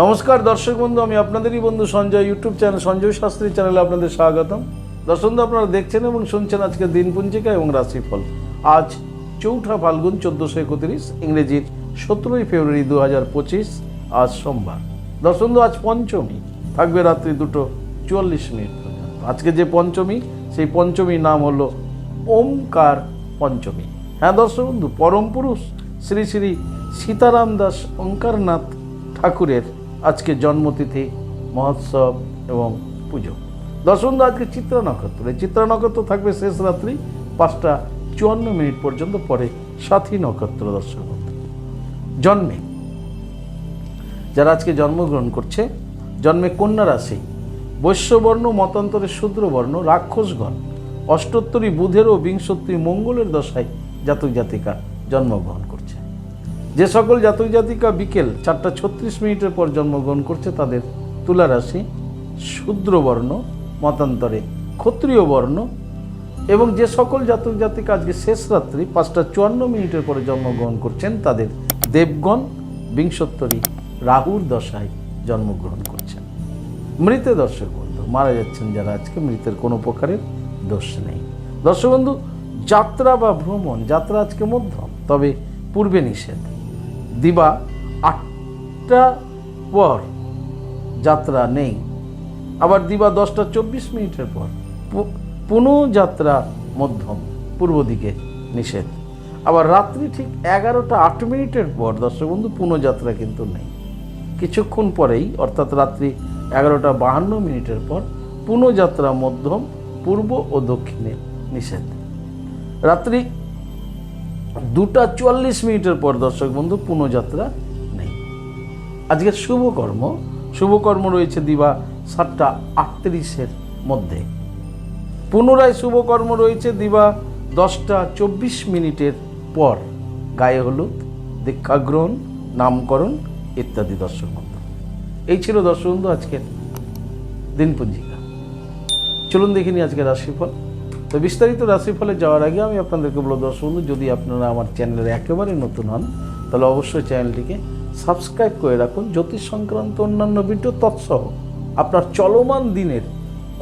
নমস্কার, দর্শক বন্ধু, আমি আপনাদেরই বন্ধু সঞ্জয় ইউটিউব চ্যানেল সঞ্জয় শাস্ত্রী চ্যানেলে আপনাদের স্বাগতম। দর্শক বন্ধু, আপনারা দেখছেন এবং শুনছেন আজকে দিনপঞ্জিকা এবং রাশিফল। আজ চৌঠা ফাল্গুন, চোদ্দোশো একত্রিশ, ইংরেজির সতেরোই ফেব্রুয়ারি দু হাজার পঁচিশ, আজ সোমবার। দর্শক আজ পঞ্চমী, থাকবে রাত্রি দুটো চুয়াল্লিশ মিনিট পর্যন্ত। আজকে যে পঞ্চমী, সেই পঞ্চমীর নাম হলো ওমকার পঞ্চমী। হ্যাঁ দর্শক বন্ধু, পরম পুরুষ, শ্রী শ্রী সীতারাম দাস ওঙ্কারনাথ ঠাকুরের আজকে জন্মতিথি, মহোৎসব এবং পুজো। বন্ধু আজকে চিত্রা নক্ষত্র। এই চিত্রা নক্ষত্র থাকবে শেষ রাত্রি পাঁচটা চুয়ান্ন মিনিট পর্যন্ত, পরে সাথী নক্ষত্র দর্শক জন্মে। যারা আজকে জন্মগ্রহণ করছে, জন্মে কন্যা রাশি, বৈশ্যবর্ণ, মতান্তরে শূদ্রবর্ণ, রাক্ষসগণ, অষ্টোত্তরী বুধের ও বিংশোত্তরী মঙ্গলের দশায় জাতক জাতিকা জন্মগ্রহণ করছে। যে সকল জাতক জাতিকা বিকেল চারটা ছত্রিশ মিনিটের পর জন্মগ্রহণ করছে তাদের তুলা রাশি শূদ্রবর্ণ, মতান্তরে ক্ষত্রিয় বর্ণ এবং যে সকল জাতক জাতিকা আজকে শেষ রাত্রি পাঁচটা চুয়ান্ন মিনিটের পরে জন্মগ্রহণ করছেন তাদের দেবগণ, বিংশোত্তরী রাহুর দশায় জন্মগ্রহণ করছেন। মৃতে দর্শক বন্ধু, মারা যাচ্ছেন যারা আজকে, মৃতের কোনো প্রকারের দোষ নেই। দর্শক বন্ধু, যাত্রা বা ভ্রমণ, যাত্রা আজকে মধ্যম, তবে পূর্বে নিষেধ। দিবা আটটা পর যাত্রা নেই। আবার দিবা দশটা চব্বিশ মিনিটের পর। পুনঃ যাত্রা মধ্যম, পূর্ব দিকে নিষেধ। আবার রাত্রি ঠিক এগারোটা আট মিনিটের পর, দর্শক বন্ধু পুনঃযাত্রা কিন্তু নেই। কিছুক্ষণ পরেই, অর্থাৎ রাত্রি এগারোটা বাহান্ন মিনিটের পর পুনঃযাত্রা মধ্যম, পূর্ব ও দক্ষিণে নিষেধ। রাত্রি দুটা চুয়াল্লিশ মিনিটের পর, দর্শক বন্ধু, পুনঃযাত্রা নেই। আজকের শুভকর্ম। শুভকর্ম রয়েছে দিবা সাতটা আটত্রিশের মধ্যে। পুনরায় শুভকর্ম রয়েছে দিবা দশটা চব্বিশ মিনিটের পর। গায়ে হলুদ, দীক্ষাগ্রহণ, নামকরণ ইত্যাদি, দর্শক বন্ধু। এই ছিল দর্শক বন্ধু, আজকের দিনপঞ্জিকা। চলুন দেখিনি আজকের রাশিফল। তো বিস্তারিত রাশিফলে যাওয়ার আগে আমি আপনাদেরকে বলব দর্শক বন্ধু যদি আপনারা আমার চ্যানেলে একেবারে নতুন হন, তাহলে অবশ্যই চ্যানেলটিকে সাবস্ক্রাইব করে রাখুন। জ্যোতিষ সংক্রান্ত অন্যান্য ভিডিও তৎসহ আপনার চলমান দিনের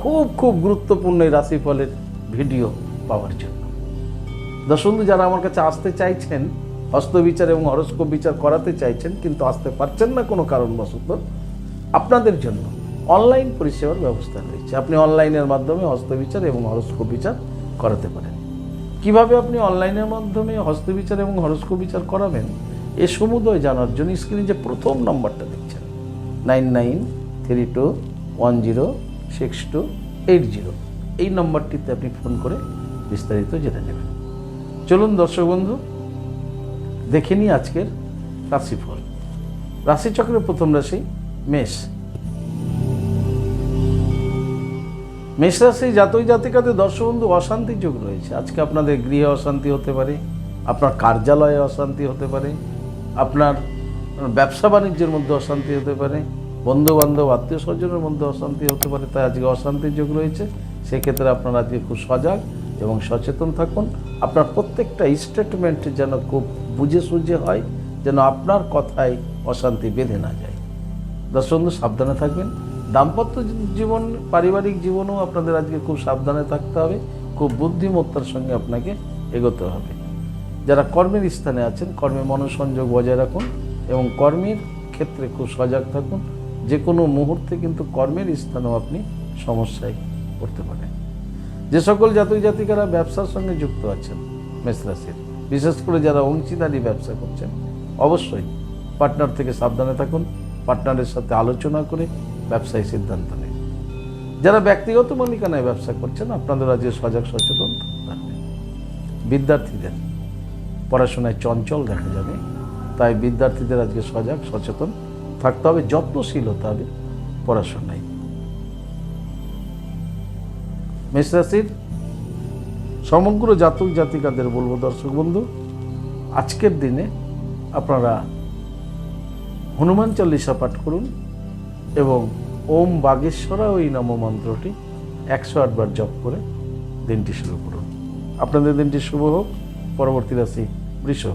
খুব খুব গুরুত্বপূর্ণ এই রাশিফলের ভিডিও পাওয়ার জন্য। দর্শক বন্ধু যারা আমার কাছে আসতে চাইছেন হস্তবিচার এবং হরস্কোপ বিচার করাতে চাইছেন, কিন্তু আসতে পারছেন না কোনো কারণবশত, আপনাদের জন্য অনলাইন পরিষেবার ব্যবস্থা রয়েছে। আপনি অনলাইনের মাধ্যমে হস্তবিচার এবং হরস্কোপ বিচার করাতে পারেন। কীভাবে আপনি অনলাইনের মাধ্যমে হস্তবিচার এবং হরস্কোপ বিচার করাবেন? এ সমুদয় জানার জন্য স্ক্রিনে যে প্রথম নম্বরটা দেখছেন। Nine nine, three two, one zero, six two, eight zero. এই নম্বরটিতে আপনি ফোন করে বিস্তারিত জেনে নেবেন। চলুন দর্শক বন্ধু, দেখে নিই আজকের রাশিফল। রাশিচক্রের প্রথম রাশি মেষ। মেষ রাশি জাতক জাতিকাতে দর্শক বন্ধু অশান্তির যোগ রয়েছে। আজকে আপনাদের গৃহে অশান্তি হতে পারে, আপনার কার্যালয়ে অশান্তি হতে পারে, আপনার ব্যবসা বাণিজ্যের মধ্যে অশান্তি হতে পারে বন্ধু বান্ধব আত্মীয় স্বজনের মধ্যে অশান্তি হতে পারে, তাই আজকে অশান্তির যোগ রয়েছে। সেক্ষেত্রে আপনারা আজকে খুব সজাগ এবং সচেতন থাকুন। আপনার প্রত্যেকটা স্টেটমেন্ট যেন খুব বুঝে সুঝে হয়, যেন আপনার কথায় অশান্তি বেঁধে না যায়। দর্শক সাবধানে থাকবেন। দাম্পত্য জীবন, পারিবারিক জীবনেও আপনাদের আজকে খুব সাবধানে থাকতে হবে, খুব বুদ্ধিমত্তার সঙ্গে আপনাকে এগোতে হবে। যারা কর্মের স্থানে আছেন, কর্মে মনোসংযোগ বজায় রাখুন এবং কর্মের ক্ষেত্রে খুব সজাগ থাকুন। যে কোনো মুহূর্তে কিন্তু কর্মের স্থানেও আপনি সমস্যায় পড়তে পারেন। যে সকল জাতক জাতিকারা ব্যবসার সঙ্গে যুক্ত আছেন মেষরাশির বিশেষ করে যারা অংশীদারি ব্যবসা করছেন, অবশ্যই পার্টনার থেকে সাবধানে থাকুন, পার্টনারের সাথে আলোচনা করে ব্যবসায়ী সিদ্ধান্ত নিন যারা ব্যক্তিগত মালিকানায় ব্যবসা করছেন, আপনাদের আজকে সজাগ, সচেতন বিদ্যার্থীদের পড়াশোনায় চঞ্চল দেখা যাবে। তাই বিদ্যার্থীদের আজকে সজাগ, সচেতন থাকতে হবে যত্নশীল হতে হবে পড়াশোনায়। মেষরাশির সমগ্র জাতক জাতিকাদের বলব, দর্শক বন্ধু, আজকের দিনে আপনারা হনুমান চল্লিশা পাঠ করুন। এবং ওম বাগেশ্বরা ওই নম মন্ত্রটি একশো আটবার জপ করে দিনটি শুরু করুন। আপনাদের দিনটি শুভ হোক। পরবর্তী রাশি বৃষ।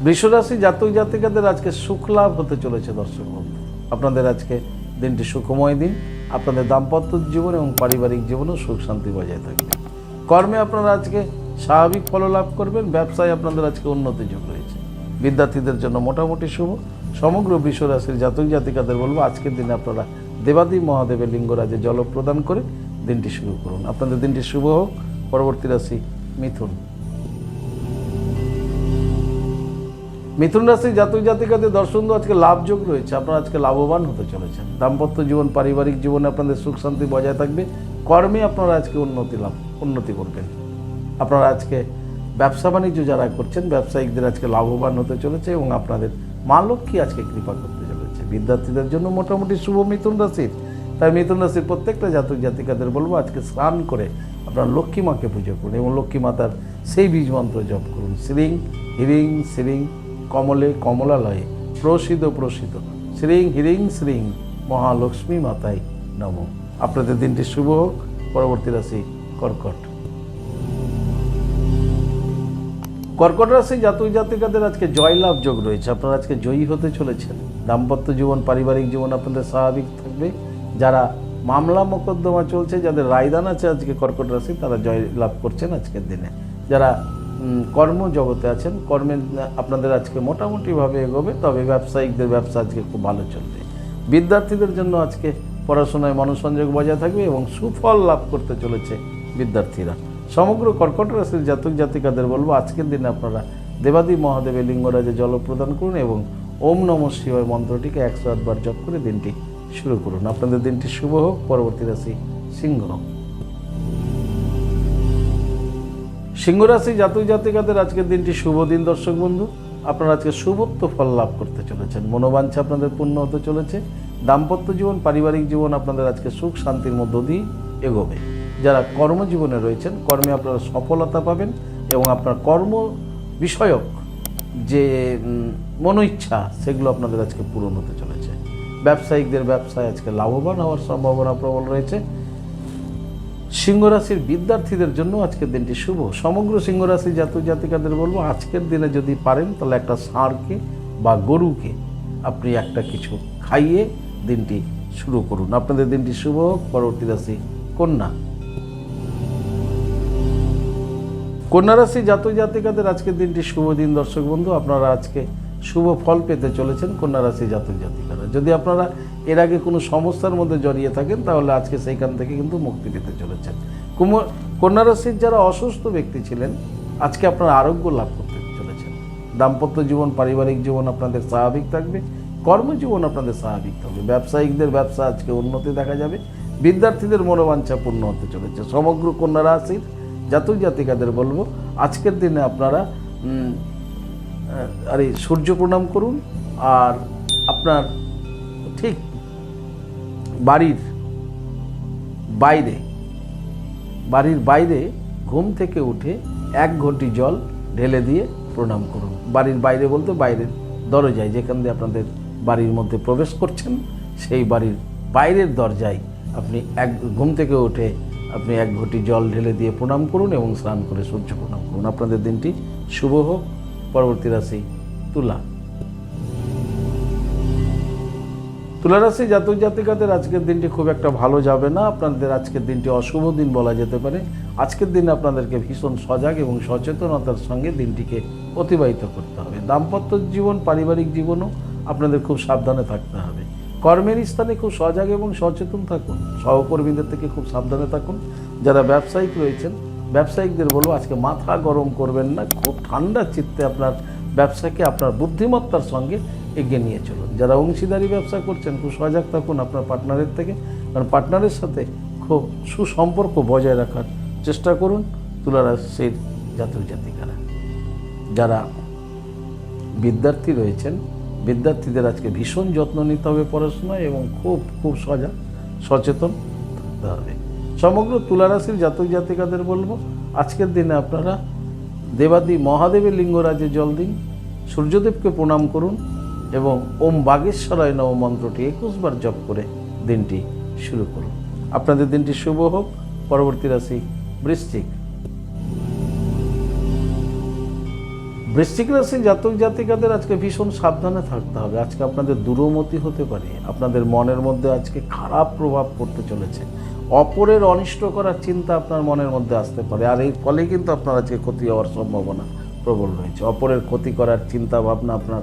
বৃষরাশি জাতক জাতিকাদের আজকে সুখ লাভ হতে চলেছে, দর্শক বন্ধু। আপনাদের আজকে দিনটি সুখময় দিন। আপনাদের দাম্পত্য জীবন এবং পারিবারিক জীবনেও সুখ শান্তি বজায় থাকবে। কর্মে আপনারা আজকে স্বাভাবিক ফল লাভ করবেন। ব্যবসায় আপনাদের আজকে উন্নতি যোগ রয়েছে বিদ্যার্থীদের জন্য মোটামুটি শুভ। সমগ্র বৃষরাশির জাতক জাতিকাদের বলব, আজকের দিনে আপনারা দেবাদেব মহাদেবের লিঙ্গরাজে জল প্রদান করে দিনটি শুরু করুন। আপনাদের দিনটি শুভ হোক। পরবর্তী রাশি মিথুন। মিথুন রাশি জাতক জাতিকাদের দর্শন আজকে লাভযোগ রয়েছে। আপনারা আজকে লাভবান হতে চলেছেন। দাম্পত্য জীবন, পারিবারিক জীবনে আপনাদের সুখ শান্তি বজায় থাকবে। কর্মে আপনারা আজকে উন্নতি লাভ, উন্নতি করবেন। আপনারা আজকে ব্যবসা বাণিজ্য যারা করছেন, ব্যবসায়িকদের আজকে লাভবান হতে চলেছে এবং আপনাদের মা লক্ষ্মী আজকে কৃপা করতে চলেছে। বিদ্যার্থীদের জন্য মোটামুটি শুভ মিথুন রাশির। তাই মিথুন রাশির প্রত্যেকটা জাতক জাতিকাদের বলব, আজকে স্নান করে আপনার লক্ষ্মী মাকে পুজো করুন এবং লক্ষ্মী মাতার সেই বীজ মন্ত্র জপ করুন। শ্রিং, হিরিং, শ্রিং, কমলে কমলালয়ে প্রসিদ্ধ প্রসিদ্ধ। শ্রীং, হিরিং, শ্রিং, মহালক্ষ্মী মাতায় নম। আপনাদের দিনটি শুভ হোক। পরবর্তী রাশি কর্কট। কর্কট রাশি জাতক জাতিকাদের আজকে জয়লাভ যোগ রয়েছে। আপনারা আজকে জয়ী হতে চলেছেন। দাম্পত্য জীবন, পারিবারিক জীবন আপনাদের স্বাভাবিক থাকবে। যারা মামলা মোকদ্দমা চলছে, যাদের রায়দান আছে আজকে কর্কট রাশি তারা জয় লাভ করছেন আজকের দিনে। যারা কর্মজগতে আছেন কর্মের আপনাদের আজকে মোটামুটিভাবে এগোবে, তবে ব্যবসায়িকদের ব্যবসা আজকে খুব ভালো চলবে। বিদ্যার্থীদের জন্য আজকে পড়াশোনায় মনোসংযোগ বজায় থাকবে এবং সুফল লাভ করতে চলেছে বিদ্যার্থীরা। সমগ্র কর্কট রাশির জাতক জাতিকাদের বলব, আজকের দিনে আপনারা দেবাদি মহাদেবের লিঙ্গরাজে জল প্রদান করুন এবং ওম নম শিবায় মন্ত্রটিকে একশো আটবার জপ করে দিনটি শুরু করুন। আপনাদের দিনটি শুভ হোক, পরবর্তী রাশি সিংহ। সিংহ রাশি জাতক জাতিকাদের আজকের দিনটি শুভ দিন, দর্শক বন্ধু। আপনারা আজকে শুভত্ব ফল লাভ করতে চলেছেন। মনোবাঞ্ছা আপনাদের পূর্ণ হতে চলেছে। দাম্পত্য জীবন, পারিবারিক জীবন আপনাদের আজকে সুখ, শান্তির মধ্য দিয়ে এগোবে। যারা কর্মজীবনে রয়েছেন, কর্মে আপনারা সফলতা পাবেন এবং আপনার কর্ম বিষয়ক যে মনোইচ্ছা, সেগুলো আপনাদের আজকে পূরণ হতে চলেছে। ব্যবসায়িকদের ব্যবসায় আজকে লাভবান হওয়ার সম্ভাবনা প্রবল রয়েছে। সিংহ রাশির বিদ্যার্থীদের জন্য আজকের দিনটি শুভ। সমগ্র সিংহ রাশির জাতক জাতিকাদের বলব, আজকের দিনে যদি পারেন, তাহলে একটা ষাঁড়কে বা গরুকে আপনি একটা কিছু খাইয়ে দিনটি শুরু করুন। আপনাদের দিনটি শুভ হোক, পরবর্তী রাশি কন্যা। কন্যা রাশি জাতক জাতিকাদের আজকের দিনটি শুভ দিন, দর্শক বন্ধু। আপনারা আজকে শুভ ফল পেতে চলেছেন কন্যা রাশি জাতক জাতিকারা। যদি আপনারা এর আগে কোনো সমস্যার মধ্যে জড়িয়ে থাকেন, তাহলে আজকে সেইখান থেকে কিন্তু মুক্তি পেতে চলেছেন। কুম- কন্যা রাশির যারা অসুস্থ ব্যক্তি ছিলেন, আজকে আপনারা আরোগ্য লাভ করতে চলেছেন। দাম্পত্য জীবন, পারিবারিক জীবন আপনাদের স্বাভাবিক থাকবে, কর্মজীবন আপনাদের স্বাভাবিক থাকবে। ব্যবসায়িকদের ব্যবসা আজকে উন্নতি দেখা যাবে, বিদ্যার্থীদের মনোবাঞ্ছা পূর্ণ হতে চলেছে। সমগ্র কন্যা রাশির জাতক জাতিকাদের বলব, আজকের দিনে আপনারা আরে সূর্য প্রণাম করুন, আর আপনার ঠিক বাড়ির বাইরে বাড়ির বাইরে ঘুম থেকে উঠে এক ঘটি জল ঢেলে দিয়ে প্রণাম করুন। বাড়ির বাইরে বলতে বাইরের দরজায়, যেখান দিয়ে আপনাদের বাড়ির মধ্যে প্রবেশ করছেন, সেই বাড়ির বাইরের দরজায় আপনি এক ঘুম থেকে উঠে আপনি এক ঘটি জল ঢেলে দিয়ে প্রণাম করুন এবং স্নান করে সূর্য প্রণাম করুন। আপনাদের দিনটি শুভ হোক। পরবর্তী রাশি তুলা। তুলারাশি জাতক জাতিকাদের আজকের দিনটি খুব একটা ভালো যাবে না। আপনাদের আজকের দিনটি অশুভ দিন বলা যেতে পারে। আজকের দিনে আপনাদেরকে ভীষণ সজাগ এবং সচেতনতার সঙ্গে দিনটিকে অতিবাহিত করতে হবে। দাম্পত্য জীবন, পারিবারিক জীবনও আপনাদের খুব সাবধানে থাকতে হবে। কর্মের স্থানে খুব সজাগ এবং সচেতন থাকুন। সহকর্মীদের থেকে খুব সাবধানে থাকুন। যারা ব্যবসায়িক রয়েছেন, ব্যবসায়িকদের বলব আজকে মাথা গরম করবেন না, খুব ঠান্ডা চিত্তে আপনার ব্যবসাকে, আপনার বুদ্ধিমত্তার সঙ্গে এগিয়ে নিয়ে চলুন। যারা অংশীদারি ব্যবসা করছেন, খুব সজাগ থাকুন আপনার পার্টনারের থেকে। কারণ পার্টনারের সাথে খুব সুসম্পর্ক বজায় রাখার চেষ্টা করুন তুলারাশির জাতক জাতিকারা। যারা বিদ্যার্থী রয়েছেন বিদ্যার্থীদের আজকে ভীষণ যত্ন নিতে হবে পড়াশোনায় এবং খুব খুব সজাগ সচেতন থাকতে হবে। সমগ্র তুলারাশির জাতক জাতিকাদের বলব, আজকের দিনে আপনারা দেবাদি মহাদেবের লিঙ্গরাজে জল দিন, সূর্যদেবকে প্রণাম করুন এবং ওম বাগেশ্বরায় নব মন্ত্রটি একুশবার জপ করে দিনটি শুরু করুন। আপনাদের দিনটি শুভ হোক। পরবর্তী রাশি বৃশ্চিক। বৃশ্চিক রাশি জাতক জাতিকাদের আজকে ভীষণ সাবধানে থাকতে হবে। আজকে আপনাদের দূরমতি হতে পারে। আপনাদের মনের মধ্যে আজকে খারাপ প্রভাব পড়তে চলেছে। অপরের অনিষ্ট করার চিন্তা আপনার মনের মধ্যে আসতে পারে। আর এর ফলে কিন্তু আপনার আজকে ক্ষতি হওয়ার সম্ভাবনা প্রবল রয়েছে। অপরের ক্ষতি করার চিন্তা ভাবনা আপনার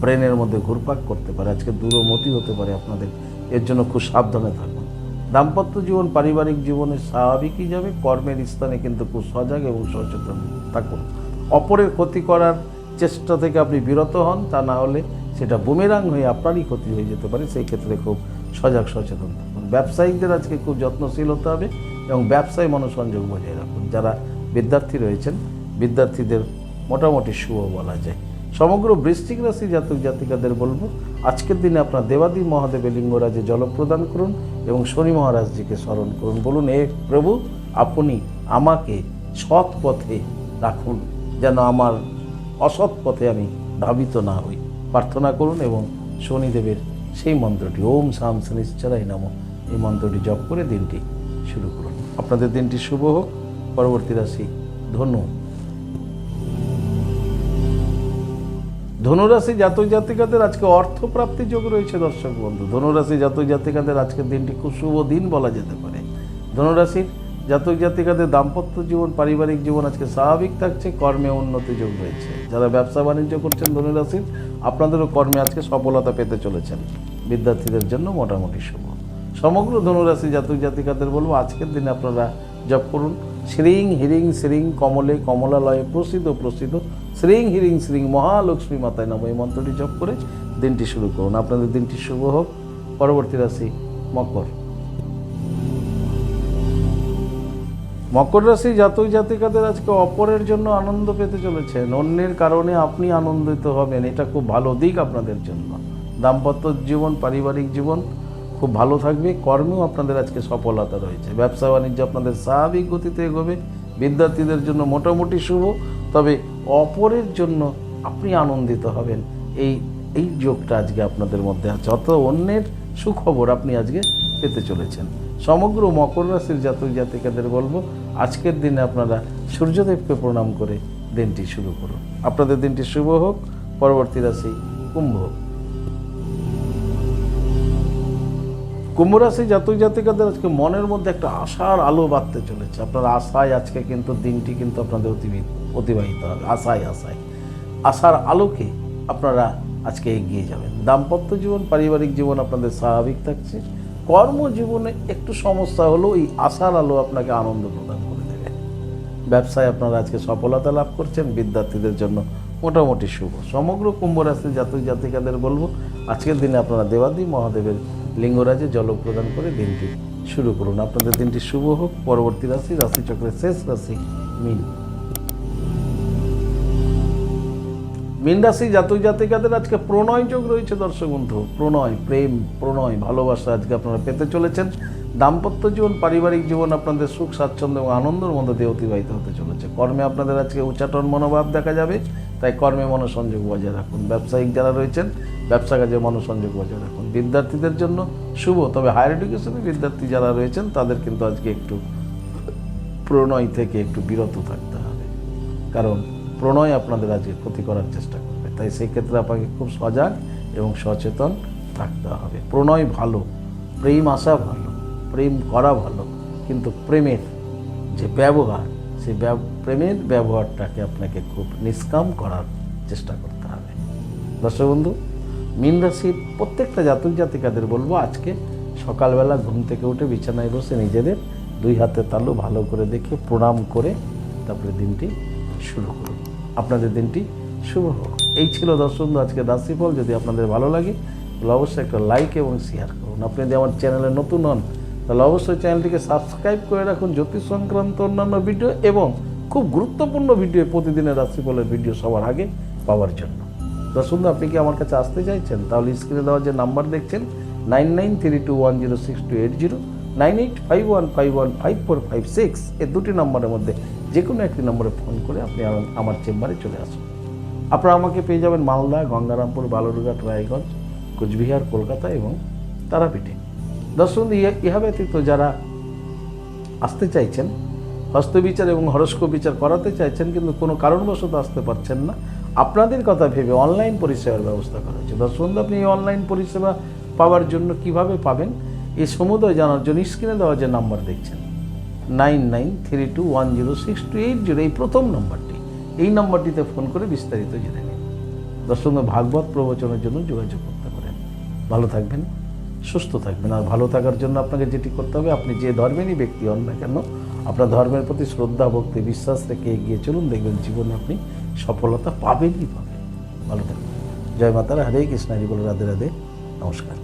ব্রেনের মধ্যে ঘুরপাক করতে পারে। আজকে দূরমতি হতে পারে আপনাদের। এর জন্য খুব সাবধানে থাকুন। দাম্পত্য জীবন, পারিবারিক জীবনে স্বাভাবিকই যাবে। কর্মের স্থানে কিন্তু খুব সজাগ এবং সচেতন থাকুন। অপরের ক্ষতি করার চেষ্টা থেকে আপনি বিরত হন, তা না হলে সেটা বুমেরাং হয়ে আপনারই ক্ষতি হয়ে যেতে পারে। সেই ক্ষেত্রে খুব সজাগ সচেতন থাকুন। ব্যবসায়িকদের আজকে খুব যত্নশীল হতে হবে এবং ব্যবসায় মনোসংযোগ বজায় রাখুন। যারা বিদ্যার্থী রয়েছেন, বিদ্যার্থীদের মোটামুটি শুভ বলা যায়। সমগ্র বৃশ্চিক রাশি জাতক জাতিকাদের বলব, আজকের দিনে আপনার দেবাদি মহাদেবের লিঙ্গরাজে জলপ্রদান করুন এবং শনি মহারাজজিকে স্মরণ করুন। বলুন এ প্রভু, আপনি আমাকে সৎ পথে রাখুন। যেন আমার অসৎ পথে আমি ধাবিত না হই। প্রার্থনা করুন এবং শনিদেবের সেই মন্ত্রটি, ওম শাম শনিশ্চরাই নাম। এই মন্ত্রটি জপ করে দিনটি শুরু করুন। আপনাদের দিনটি শুভ হোক। পরবর্তী রাশি ধনু। ধনুরাশি জাতক জাতিকাদের আজকে অর্থপ্রাপ্তি যোগ রয়েছে, দর্শক বন্ধু। ধনুরাশি জাতক জাতিকাদের আজকের দিনটি খুব শুভ দিন বলা যেতে পারে। ধনুরাশির জাতক জাতিকাদের দাম্পত্য জীবন, পারিবারিক জীবন আজকে স্বাভাবিক থাকছে, কর্মে উন্নতি যোগ হয়েছে। যারা ব্যবসা বাণিজ্য করছেন ধনুরাশির আপনাদেরও কর্মে আজকে সফলতা পেতে চলেছেন। বিদ্যার্থীদের জন্য মোটামুটি শুভ। সমগ্র ধনুরাশি জাতক জাতিকাদের বলব, আজকের দিনে আপনারা জপ করুন। শ্রীং হিরিং শ্রীং কমলে কমলালয়ে প্রসিদ্ধ প্রসিদ্ধ। শ্রীং হিরিং শ্রীং মহালক্ষ্মী মাতায় নম এই মন্ত্রটি জপ করে দিনটি শুরু করুন। আপনাদের দিনটি শুভ হোক। পরবর্তী রাশি মকর। মকর রাশি জাতক জাতিকাদের আজকে অপরের জন্য আনন্দ পেতে চলেছেন অন্যের কারণে আপনি আনন্দিত হবেন, এটা খুব ভালো দিক আপনাদের জন্য। দাম্পত্য জীবন, পারিবারিক জীবন খুব ভালো থাকবে, কর্মেও আপনাদের আজকে সফলতা রয়েছে। ব্যবসা বাণিজ্য আপনাদের স্বাভাবিক গতিতে এগোবে, বিদ্যার্থীদের জন্য মোটামুটি শুভ, তবে অপরের জন্য আপনি আনন্দিত হবেন। এই এই যোগটা আজকে আপনাদের মধ্যে আছে। অত অন্যের সুখবর আপনি আজকে পেতে চলেছেন। সমগ্র মকর রাশির জাতক জাতিকাদের বলব আজকের দিনে আপনারা সূর্যদেবকে প্রণাম করে দিনটি শুরু করুন। আপনাদের দিনটি শুভ হোক, পরবর্তী রাশি কুম্ভ কুম্ভ রাশি জাতক জাতিকাদের আজকে মনের মধ্যে একটা আশার আলো বাড়তে চলেছে। আপনার আশায় আজকে কিন্তু দিনটি কিন্তু আপনাদের অতিবাহিত হবে। আশায় আশায়। আশার আলোকে আপনারা আজকে এগিয়ে যাবেন। দাম্পত্য জীবন, পারিবারিক জীবন আপনাদের স্বাভাবিক থাকছে। কর্মজীবনে একটু সমস্যা হলেও এই আশার আলো আপনাকে আনন্দ প্রদান করে দেবে। ব্যবসায় আপনারা আজকে সফলতা লাভ করছেন, বিদ্যার্থীদের জন্য মোটামুটি শুভ। সমগ্র কুম্ভ রাশির জাতক জাতিকাদের বলব, আজকের দিনে আপনারা দেবাদি মহাদেবের লিঙ্গরাজে জল প্রদান করে দিনটি শুরু করুন। আপনাদের দিনটি শুভ হোক, পরবর্তী রাশি, রাশিচক্রের শেষ রাশি মিন মীন রাশি জাতক জাতিকাদের আজকে প্রণয় যোগ রয়েছে, দর্শক বন্ধু। প্রণয়, প্রেম, প্রণয়, ভালোবাসা আজকে আপনারা পেতে চলেছেন। দাম্পত্য জীবন, পারিবারিক জীবন আপনাদের সুখ, স্বাচ্ছন্দ্য এবং আনন্দের মধ্যে দিয়ে অতিবাহিত হতে চলেছে। কর্মে আপনাদের আজকে উচ্চাটন মনোভাব দেখা যাবে, তাই কর্মে মনোসংযোগ বজায় রাখুন। ব্যবসায়িক যারা রয়েছেন, ব্যবসা কাজে মনোসংযোগ বজায় রাখুন। বিদ্যার্থীদের জন্য শুভ, তবে হায়ার এডুকেশনে বিদ্যার্থী যারা রয়েছেন, তাদের কিন্তু আজকে একটু প্রণয় থেকে একটু বিরত থাকতে হবে। কারণ প্রণয় আপনাদের আজকে ক্ষতি করার চেষ্টা করবে। তাই সেই ক্ষেত্রে আপনাকে খুব সজাগ এবং সচেতন থাকতে হবে। প্রণয় ভালো, প্রেম আসা ভালো, প্রেম করা ভালো, কিন্তু প্রেমের যে ব্যবহার, সেই প্রেমের ব্যবহারটাকে আপনাকে খুব নিষ্কাম করার চেষ্টা করতে হবে। দর্শক বন্ধু, মীন রাশির প্রত্যেকটা জাতক জাতিকাদের বলব, আজকে সকালবেলা ঘুম থেকে উঠে বিছানায় বসে নিজেদের দুই হাতে তালু ভালো করে দেখে প্রণাম করে তারপরে দিনটি শুরু করুন। আপনাদের দিনটি শুভ হোক। এই ছিল দর্শক আজকে রাশিফল। যদি আপনাদের ভালো লাগে, তাহলে অবশ্যই একটা লাইক এবং শেয়ার করুন। আপনি যদি আমার চ্যানেলে নতুন হন, তাহলে অবশ্যই চ্যানেলটিকে সাবস্ক্রাইব করে রাখুন। জ্যোতিষ সংক্রান্ত অন্যান্য ভিডিও এবং খুব গুরুত্বপূর্ণ ভিডিও প্রতিদিনের রাশিফলের ভিডিও সবার আগে পাওয়ার জন্য। দর্শক আপনি কি আমার কাছে আসতে চাইছেন? তাহলে স্ক্রিনে দেওয়া যে নাম্বার দেখছেন nine nine three two one zero six two eight zero nine eight five one five one five four five six এই দুটি নম্বরের মধ্যে যে কোনো একটি নম্বরে ফোন করে আপনি আমার- চেম্বারে চলে আসুন। আপনারা আমাকে পেয়ে যাবেন মালদা গঙ্গারামপুর বালুরঘাট রায়গঞ্জ কোচবিহার কলকাতা এবং তারাপীঠে। দর্শক বন্ধু, ইহা ব্যতীত যারা আসতে চাইছেন হস্তবিচার এবং হরস্কোপ বিচার করাতে চাইছেন কিন্তু কোনো কারণবশত আসতে পারছেন না আপনাদের কথা ভেবে অনলাইন পরিষেবার ব্যবস্থা করা হয়েছে। দর্শক আপনি এই অনলাইন পরিষেবা পাওয়ার জন্য কীভাবে পাবেন এই সমুদয় জানার জন্য স্ক্রিনে দেওয়া যে নাম্বার দেখছেন nine nine three two one zero six two eight zero এই প্রথম নম্বরটি। এই নম্বরটিতে ফোন করে বিস্তারিত জেনে নিন। দর্শক, ভাগবত প্রবচনের জন্য যোগাযোগ করতে পারেন। ভালো থাকবেন, সুস্থ থাকবেন, আর ভালো থাকার জন্য আপনাকে যেটি করতে হবে, আপনি যে ধর্মেরই ব্যক্তি হন না কেন, আপনার ধর্মের প্রতি শ্রদ্ধা, ভক্তি, বিশ্বাস রেখে এগিয়ে চলুন। দেখবেন জীবনে আপনি সফলতা পাবেনই পাবেন। ভালো থাকবেন। জয় মাতারা, হরে কৃষ্ণ, হরি বলে, রাধে রাধে, নমস্কার।